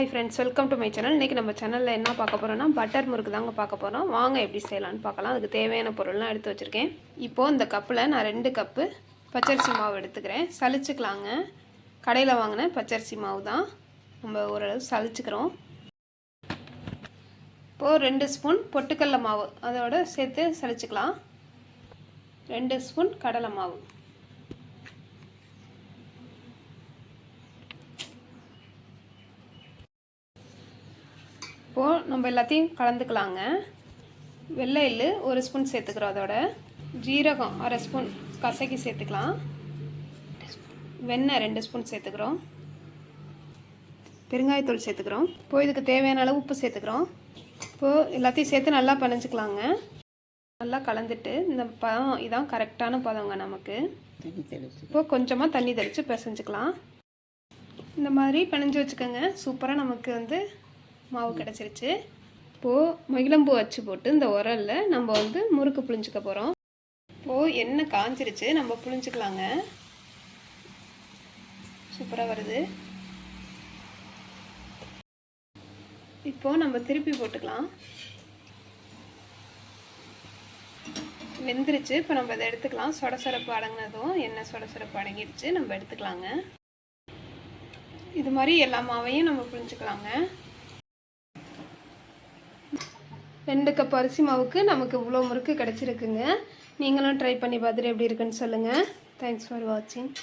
Hi friends welcome to my channel இன்றைக்கி நம்ம சேனலில் என்ன பார்க்க போகிறோம்னா பட்டர் முறுக்கு தாங்க பார்க்க போகிறோம் வாங்க எப்படி செய்யலாம்னு பார்க்கலாம். அதுக்கு தேவையான பொருள்லாம் எடுத்து வச்சுருக்கேன். இப்போது இந்த கப்பில் நான் ரெண்டு கப்பு பச்சரிசி மாவு எடுத்துக்கிறேன். சளிச்சுக்கலாங்க. கடையில் வாங்கின பச்சரிசி மாவு தான். நம்ம ஓரளவு சளிச்சுக்கிறோம். இப்போது ரெண்டு ஸ்பூன் பொட்டுக்கடலை மாவு அதோட சேர்த்து சலிச்சுக்கலாம் ரெண்டு ஸ்பூன் கடலை மாவு. இப்போது நம்ம எல்லாத்தையும் கலந்துக்கலாங்க. வெள்ளை எள்ளு ஒரு ஸ்பூன் சேர்த்துக்கிறோம் அதோட. ஜீரகம் அரை ஸ்பூன் கசக்கி சேர்த்துக்கலாம். வெண்ணெய் ரெண்டு ஸ்பூன் சேர்த்துக்கிறோம். பெருங்காயத்தூள் சேர்த்துக்கிறோம். இப்போது இதுக்கு தேவையான அளவு உப்பு சேர்த்துக்கிறோம். இப்போது எல்லாத்தையும் சேர்த்து நல்லா பனைஞ்சிக்கலாங்க. நல்லா கலந்துட்டு இந்த பதம் இதான் கரெக்டான பதங்க நமக்கு. இப்போது கொஞ்சமாக தண்ணி தெளித்து பிசைஞ்சுக்கலாம். இந்த மாதிரி பிணைஞ்சு வச்சுக்கோங்க. சூப்பராக நமக்கு வந்து மாவு கிடச்சிருச்சு. இப்போது மகிழம்பூ அச்சு போட்டு இந்த உரலில் நம்ம வந்து முறுக்கு புளிஞ்சிக்க போகிறோம் இப்போது எண்ணெய் காஞ்சிருச்சு நம்ம புளிஞ்சிக்கலாங்க சூப்பராக வருது. இப்போது நம்ம திருப்பி போட்டுக்கலாம். வெந்துருச்சு இப்போ நம்ம இதை எடுத்துக்கலாம். சொட சொடப்பு அடங்கினதும் எண்ணெய் சொட சொடப்பு அடங்கிடுச்சு நம்ம எடுத்துக்கலாங்க. இது மாதிரி எல்லா மாவையும் நம்ம புரிஞ்சுக்கலாங்க ரெண்டு கப் அரிசி மாவுக்கு நமக்கு இவ்வளோ முறுக்கு கிடச்சிருக்குங்க. நீங்களும் ட்ரை பண்ணி பார்த்துட்டு எப்படி இருக்குன்னு சொல்லுங்கள் தேங்க்ஸ் ஃபார் வாட்சிங்